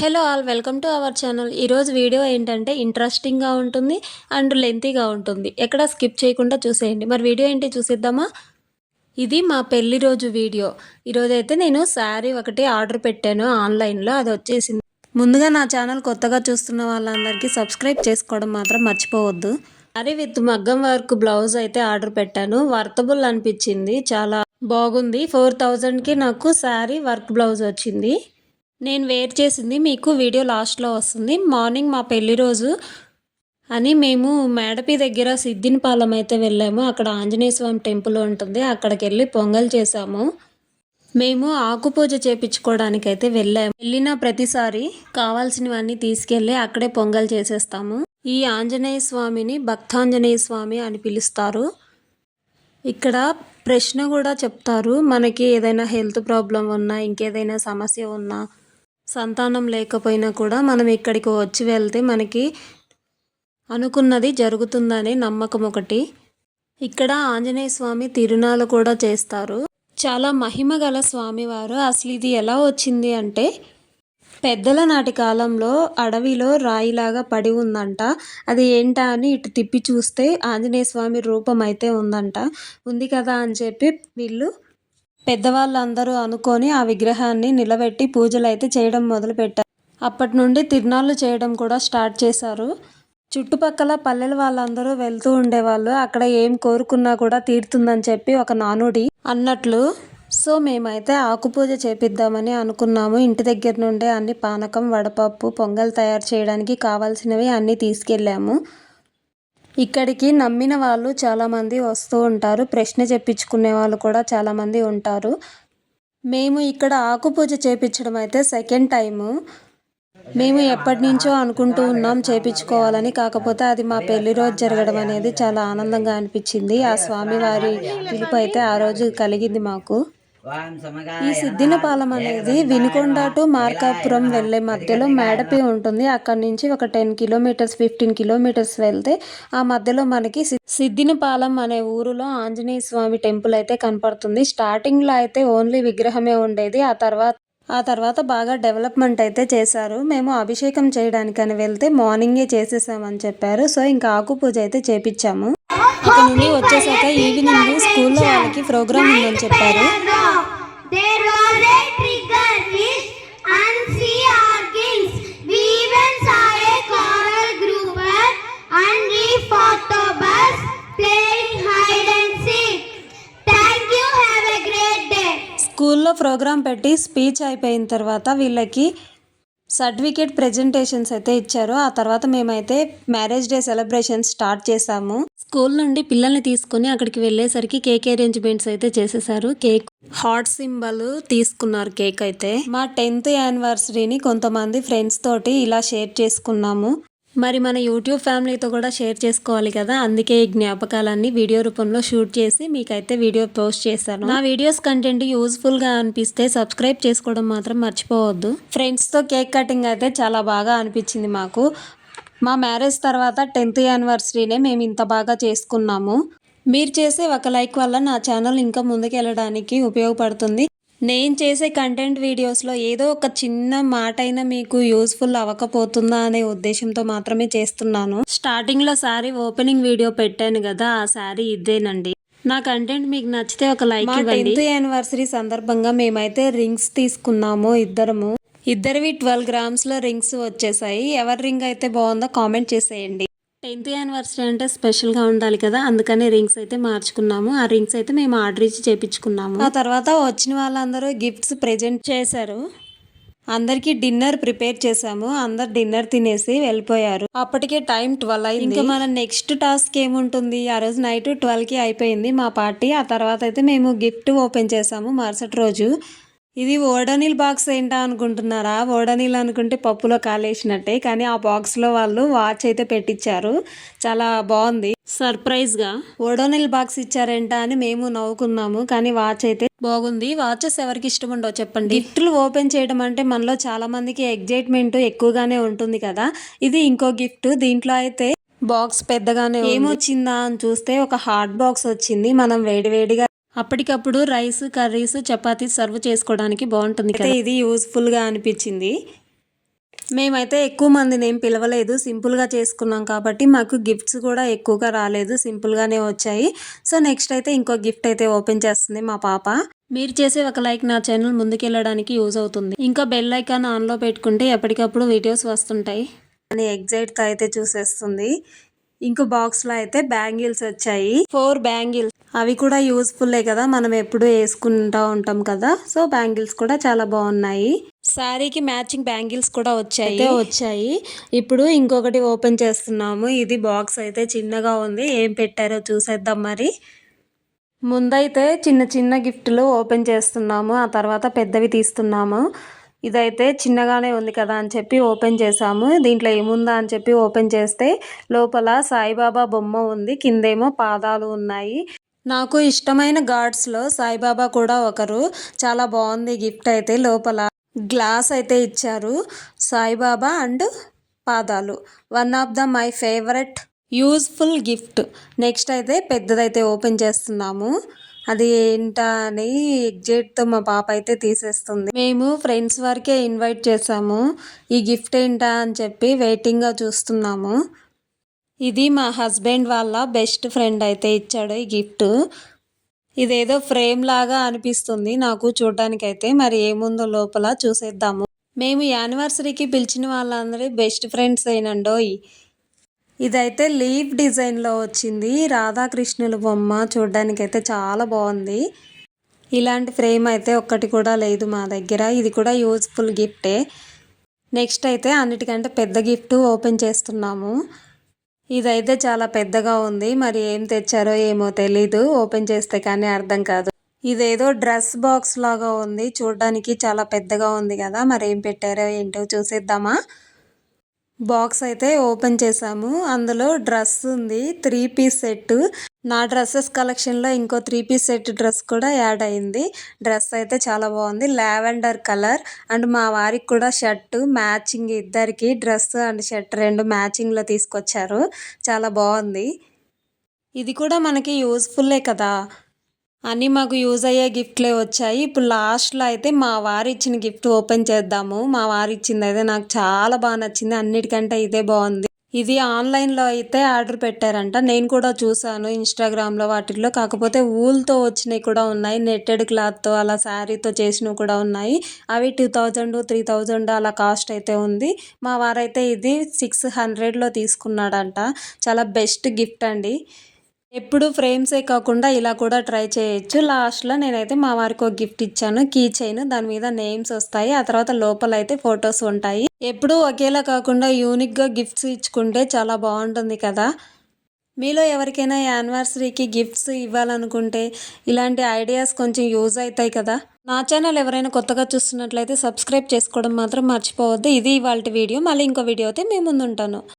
Hello all welcome to our channel. ఈరోజు video ఏంటంటే ఇంట్రెస్టింగ్గా ఉంటుంది అండ్ లెంతీగా ఉంటుంది. ఎక్కడ స్కిప్ చేయకుండా చూసేయండి. మరి వీడియో ఏంటి చూసేద్దామా? ఇది మా పెళ్ళి రోజు వీడియో. ఈరోజైతే నేను శారీ ఒకటి ఆర్డర్ పెట్టాను ఆన్లైన్లో అది వచ్చేసింది. ముందుగా నా ఛానల్ కొత్తగా చూస్తున్న వాళ్ళందరికీ సబ్స్క్రైబ్ చేసుకోవడం మాత్రం మర్చిపోవద్దు. శారీ విత్ మగ్గం వర్క్ బ్లౌజ్ అయితే ఆర్డర్ పెట్టాను. వర్తబుల్ అనిపించింది. చాలా బాగుంది. ఫోర్ థౌజండ్కి నాకు శారీ వర్క్ బ్లౌజ్ వచ్చింది. నేను వేర్ చేసింది మీకు వీడియో లాస్ట్లో వస్తుంది. మార్నింగ్ మా పెళ్ళి రోజు అని మేము మేడపి దగ్గర సిద్దినిపాలెం అయితే వెళ్ళాము. అక్కడ ఆంజనేయ స్వామి టెంపుల్ ఉంటుంది. అక్కడికి వెళ్ళి పొంగల్ చేసాము మేము ఆకుపూజ చేపించుకోవడానికి అయితే వెళ్ళాము. వెళ్ళిన ప్రతిసారి కావాల్సినవన్నీ తీసుకెళ్ళి అక్కడే పొంగల్ చేసేస్తాము. ఈ ఆంజనేయ స్వామిని భక్తాంజనేయ స్వామి అని పిలుస్తారు. ఇక్కడ ప్రశ్న కూడా చెప్తారు. మనకి ఏదైనా హెల్త్ ప్రాబ్లం ఉన్నా ఇంకేదైనా సమస్య ఉన్నా సంతానం లేకపోయినా కూడా మనం ఇక్కడికి వచ్చి వెళ్తే మనకి అనుకున్నది జరుగుతుందనే నమ్మకం ఒకటి. ఇక్కడ ఆంజనేయ స్వామి తిరునాలు కూడా చేస్తారు. చాలా మహిమ గల స్వామివారు. అసలు ఇది ఎలా వచ్చింది అంటే పెద్దల నాటి కాలంలో అడవిలో రాయిలాగా పడి ఉందంట. అది ఏంటా అని ఇటు తిప్పి చూస్తే ఆంజనేయ స్వామి రూపం అయితే ఉందంట. ఉంది కదా అని చెప్పి వీళ్ళు పెద్దవాళ్ళందరూ అనుకొని ఆ విగ్రహాన్ని నిలబెట్టి పూజలు అయితే చేయడం మొదలుపెట్టారు. అప్పటి నుండి తిరునాళ్ళు చేయడం కూడా స్టార్ట్ చేశారు. చుట్టుపక్కల పల్లెల వాళ్ళందరూ వెళ్తూ ఉండేవాళ్ళు. అక్కడ ఏం కోరుకున్నా కూడా తీరుతుందని చెప్పి ఒక నానుడి అన్నట్లు సో మేమైతే ఆకుపూజ చేపిద్దామని అనుకున్నాము. ఇంటి దగ్గర నుండే అన్ని పానకం వడపప్పు పొంగల్ తయారు చేయడానికి కావాల్సినవి అన్నీ తీసుకెళ్ళాము. ఇక్కడికి నమ్మిన వాళ్ళు చాలామంది వస్తూ ఉంటారు. ప్రశ్న చెప్పించుకునే వాళ్ళు కూడా చాలామంది ఉంటారు. మేము ఇక్కడ ఆకుపూజ చేపించడం అయితే సెకండ్ టైము మేము ఎప్పటి నుంచో అనుకుంటూ ఉన్నాం చేపించుకోవాలని. కాకపోతే అది మా పెళ్ళి రోజు జరగడం అనేది చాలా ఆనందంగా అనిపించింది. ఆ స్వామివారి పిలుపు అయితే ఆ రోజు కలిగింది మాకు. ఈ సిద్దినపాలెం అనేది వినుకొండ టు మార్కాపురం వెళ్ళే మధ్యలో మేడపి ఉంటుంది. అక్కడ నుంచి ఒక టెన్ కిలోమీటర్స్ ఫిఫ్టీన్ కిలోమీటర్స్ వెళ్తే ఆ మధ్యలో మనకి సిద్దినపాలెం అనే ఊరిలో ఆంజనేయ స్వామి టెంపుల్ అయితే కనపడుతుంది. స్టార్టింగ్లో అయితే ఓన్లీ విగ్రహమే ఉండేది. ఆ తర్వాత ఆ తర్వాత బాగా డెవలప్మెంట్ అయితే చేశారు. మేము అభిషేకం చేయడానికని వెళ్తే మార్నింగే చేసేసామని చెప్పారు. సో ఇంకా ఆకు పూజ అయితే చేపించాము అక్కడ నుండి వచ్చేసాక ఈవినింగ్ స్కూల్లో వాళ్ళకి ప్రోగ్రామ్ ఉందని చెప్పారు. స్కూల్లో ప్రోగ్రాం పెట్టి స్పీచ్ అయిపోయిన తర్వాత వీళ్ళకి సర్టిఫికేట్ ప్రెజెంటేషన్స్ అయితే ఇచ్చారు. ఆ తర్వాత మేమైతే మ్యారేజ్ డే సెలబ్రేషన్ స్టార్ట్ చేసాము. స్కూల్ నుండి పిల్లల్ని తీసుకుని అక్కడికి వెళ్ళేసరికి కేక్ అరేంజ్మెంట్స్ అయితే చేసేసారు. కేక్ హాట్ సింబల్ తీసుకున్నారు కేక్ అయితే. మా టెన్త్ యానివర్సరీని కొంతమంది ఫ్రెండ్స్ తోటి ఇలా షేర్ చేసుకున్నాము. మరి మన యూట్యూబ్ ఫ్యామిలీతో కూడా షేర్ చేసుకోవాలి కదా. అందుకే ఈ జ్ఞాపకాలన్నీ వీడియో రూపంలో షూట్ చేసి మీకైతే వీడియో పోస్ట్ చేశాను. నా వీడియోస్ కంటెంట్ యూస్ఫుల్గా అనిపిస్తే సబ్స్క్రైబ్ చేసుకోవడం మాత్రం మర్చిపోవద్దు. ఫ్రెండ్స్తో కేక్ కటింగ్ అయితే చాలా బాగా అనిపించింది మాకు. మా మ్యారేజ్ తర్వాత టెన్త్ యానివర్సరీనే మేము ఇంత బాగా చేసుకున్నాము. మీరు చేసే ఒక లైక్ వల్ల నా ఛానల్ ఇంకా ముందుకెళ్ళడానికి ఉపయోగపడుతుంది. నేను చేసే కంటెంట్ వీడియోస్లో ఏదో ఒక చిన్న మాట అయినా మీకు యూస్ఫుల్ అవ్వకపోతుందా అనే ఉద్దేశంతో మాత్రమే చేస్తున్నాను. స్టార్టింగ్లో శారీ ఓపెనింగ్ వీడియో పెట్టాను కదా ఆ శారీ ఇదేనండి. నా కంటెంట్ మీకు నచ్చితే ఒక లైక్ టెన్త్ యానివర్సరీ సందర్భంగా మేమైతే రింగ్స్ తీసుకున్నాము ఇద్దరము. ఇద్దరివి ట్వెల్వ్ గ్రామ్స్లో రింగ్స్ వచ్చేసాయి. ఎవరి రింగ్ అయితే బాగుందో కామెంట్ చేసేయండి. టెన్త్ యానివర్సరీ అంటే స్పెషల్గా ఉండాలి కదా అందుకని రింగ్స్ అయితే మార్చుకున్నాము. ఆ రింగ్స్ అయితే మేము ఆర్డర్ ఇచ్చి చేపించుకున్నాము. ఆ తర్వాత వచ్చిన వాళ్ళందరూ గిఫ్ట్స్ ప్రెజెంట్ చేశారు. అందరికి డిన్నర్ ప్రిపేర్ చేసాము అందరు డిన్నర్ తినేసి వెళ్ళిపోయారు. అప్పటికే టైం ట్వెల్వ్ అయింది. ఇంకా మన నెక్స్ట్ టాస్క్ ఏముంటుంది? ఆ రోజు నైట్ ట్వెల్వ్కి అయిపోయింది మా పార్టీ. ఆ తర్వాత అయితే మేము గిఫ్ట్ ఓపెన్ చేసాము మరుసటి రోజు. ఇది ఓడనీల్ బాక్స్ ఏంటా అనుకుంటున్నారా? ఓడనీల్ అనుకుంటే పప్పులో కాలేసినట్టే కానీ ఆ బాక్స్లో వాళ్ళు వాచ్ అయితే పెట్టించారు చాలా బాగుంది సర్ప్రైజ్గా ఓడోనిల్ బాక్స్ ఇచ్చారేంటా అని మేము నవ్వుకున్నాము కానీ వాచ్ అయితే బాగుంది. వాచెస్ ఎవరికి ఇష్టం ఉండవు చెప్పండి. గిఫ్ట్లు ఓపెన్ చేయడం అంటే మనలో చాలా మందికి ఎగ్జైట్మెంట్ ఎక్కువగానే ఉంటుంది కదా. ఇది ఇంకో గిఫ్ట్. దీంట్లో అయితే బాక్స్ పెద్దగానే ఏమొచ్చిందా అని చూస్తే ఒక హాట్ బాక్స్ వచ్చింది. మనం వేడివేడిగా అప్పటికప్పుడు రైస్ కర్రీస్ చపాతీ సర్వ్ చేసుకోవడానికి బాగుంటుంది కదా. ఇది యూస్ఫుల్గా అనిపించింది. మేమైతే ఎక్కువ మందిని ఏం పిలవలేదు. సింపుల్గా చేసుకున్నాం కాబట్టి మాకు గిఫ్ట్స్ కూడా ఎక్కువగా రాలేదు. సింపుల్గానే వచ్చాయి. సో నెక్స్ట్ అయితే ఇంకో గిఫ్ట్ అయితే ఓపెన్ చేస్తుంది మా పాప. మీరు చేసే ఒక లైక్ నా ఛానల్ ముందుకెళ్ళడానికి యూజ్ అవుతుంది. ఇంకా బెల్ ఐకాన్ ఆన్లో పెట్టుకుంటే ఎప్పటికప్పుడు వీడియోస్ వస్తుంటాయి. అని ఎగ్జైట్తో అయితే చూసేస్తుంది. ఇంకో బాక్స్లో అయితే బ్యాంగిల్స్ వచ్చాయి. Four bangles. అవి కూడా యూస్ఫుల్లే కదా మనం ఎప్పుడు వేసుకుంటా ఉంటాం కదా. సో బ్యాంగిల్స్ కూడా చాలా బాగున్నాయి. శారీకి మ్యాచింగ్ బ్యాంగిల్స్ కూడా వచ్చాయి. వచ్చాయి. ఇప్పుడు ఇంకొకటి ఓపెన్ చేస్తున్నాము. ఇది బాక్స్ అయితే చిన్నగా ఉంది. ఏం పెట్టారో చూసేద్దాం మరి. ముందైతే చిన్న చిన్న గిఫ్ట్లు ఓపెన్ చేస్తున్నాము. ఆ తర్వాత పెద్దవి తీస్తున్నాము. ఇదైతే చిన్నగానే ఉంది కదా అని చెప్పి ఓపెన్ చేసాము దీంట్లో ఏముందా అని చెప్పి ఓపెన్ చేస్తే లోపల సాయిబాబా బొమ్మ ఉంది. కిందేమో పాదాలు ఉన్నాయి. నాకు ఇష్టమైన గాడ్స్లో సాయిబాబా కూడా ఒకరు. చాలా బాగుంది గిఫ్ట్ అయితే. లోపల గ్లాస్ అయితే ఇచ్చారు. సాయిబాబా అండ్ పాదాలు. One of the my favourite useful gift. Next అయితే పెద్దదైతే ఓపెన్ చేస్తున్నాము. అది ఏంటా అని ఎగ్జైట్తో మా పాప అయితే తీసేస్తుంది. మేము ఫ్రెండ్స్ వరకే ఇన్వైట్ చేసాము ఈ గిఫ్ట్ ఏంటా అని చెప్పి వెయిటింగ్గా చూస్తున్నాము. ఇది మా హస్బెండ్ వాళ్ళ బెస్ట్ ఫ్రెండ్ అయితే ఇచ్చాడు ఈ గిఫ్ట్. ఇదేదో ఫ్రేమ్ లాగా అనిపిస్తుంది నాకు చూడడానికైతే. మరి ఏముందో లోపల చూసేద్దాము. మేము యానివర్సరీకి పిలిచిన వాళ్ళందరూ బెస్ట్ ఫ్రెండ్స్ అయినండోయ్ ఇదైతే లీఫ్ డిజైన్లో వచ్చింది. రాధాకృష్ణుల బొమ్మ చూడడానికైతే చాలా బాగుంది. ఇలాంటి ఫ్రేమ్ అయితే ఒక్కటి కూడా లేదు మా దగ్గర. ఇది కూడా యూజ్ఫుల్ గిఫ్టే. నెక్స్ట్ అయితే అన్నిటికంటే పెద్ద గిఫ్ట్ ఓపెన్ చేస్తున్నాము. ఇదైతే చాలా పెద్దగా ఉంది. మరి ఏం తెచ్చారో ఏమో తెలీదు. ఓపెన్ చేస్తే కానీ అర్థం కాదు. ఇదేదో డ్రెస్ బాక్స్ లాగా ఉంది. చూడడానికి చాలా పెద్దగా ఉంది కదా. మరి ఏం పెట్టారో ఏంటో చూసేద్దామా? బాక్స్ అయితే ఓపెన్ చేసాము అందులో డ్రెస్ ఉంది. Three piece set. నా డ్రెస్సెస్ కలెక్షన్లో ఇంకో త్రీ పీస్ సెట్ డ్రెస్ కూడా యాడ్ అయింది. డ్రెస్ అయితే చాలా బాగుంది. లావెండర్ కలర్ అండ్ మా వారికి కూడా షర్ట్ మ్యాచింగ్ ఇద్దరికి డ్రెస్ అండ్ షర్ట్ రెండు మ్యాచింగ్లో తీసుకొచ్చారు. చాలా బాగుంది. ఇది కూడా మనకి యూస్ఫుల్లే కదా. అన్నీ మాకు యూజ్ అయ్యే గిఫ్ట్లే వచ్చాయి. ఇప్పుడు లాస్ట్లో అయితే మా వారు ఇచ్చిన గిఫ్ట్ ఓపెన్ చేద్దాము. మా వారు ఇచ్చింది అయితే నాకు చాలా బాగా నచ్చింది. అన్నిటికంటే ఇదే బాగుంది. ఇది ఆన్లైన్లో అయితే ఆర్డర్ పెట్టారంట. నేను కూడా చూశాను ఇన్స్టాగ్రామ్లో వాటిల్లో. కాకపోతే ఊల్తో వచ్చినవి కూడా ఉన్నాయి. నెట్టెడ్ క్లాత్తో అలా శారీతో చేసినవి కూడా ఉన్నాయి. అవి టూ థౌజండ్ త్రీ థౌజండ్ అలా కాస్ట్ అయితే ఉంది. మా వారైతే ఇది సిక్స్ హండ్రెడ్లో తీసుకున్నాడంట. చాలా బెస్ట్ గిఫ్ట్ అండి. ఎప్పుడు ఫ్రేమ్సే కాకుండా ఇలా కూడా ట్రై చేయొచ్చు. లాస్ట్లో నేనైతే మా వారికి ఒక గిఫ్ట్ ఇచ్చాను. Key chain. దాని మీద నేమ్స్ వస్తాయి. ఆ తర్వాత లోపల అయితే ఫొటోస్ ఉంటాయి. ఎప్పుడు ఒకేలా కాకుండా యూనిక్గా గిఫ్ట్స్ ఇచ్చుకుంటే చాలా బాగుంటుంది కదా. మీలో ఎవరికైనా యానివర్సరీకి గిఫ్ట్స్ ఇవ్వాలనుకుంటే ఇలాంటి ఐడియాస్ కొంచెం యూజ్ అవుతాయి కదా. నా ఛానల్ ఎవరైనా కొత్తగా చూస్తున్నట్లయితే సబ్స్క్రైబ్ చేసుకోవడం మాత్రం మర్చిపోవద్దు. ఇది ఇవాళ వీడియో. మళ్ళీ ఇంకో వీడియో అయితే మేము ముందుంటాను.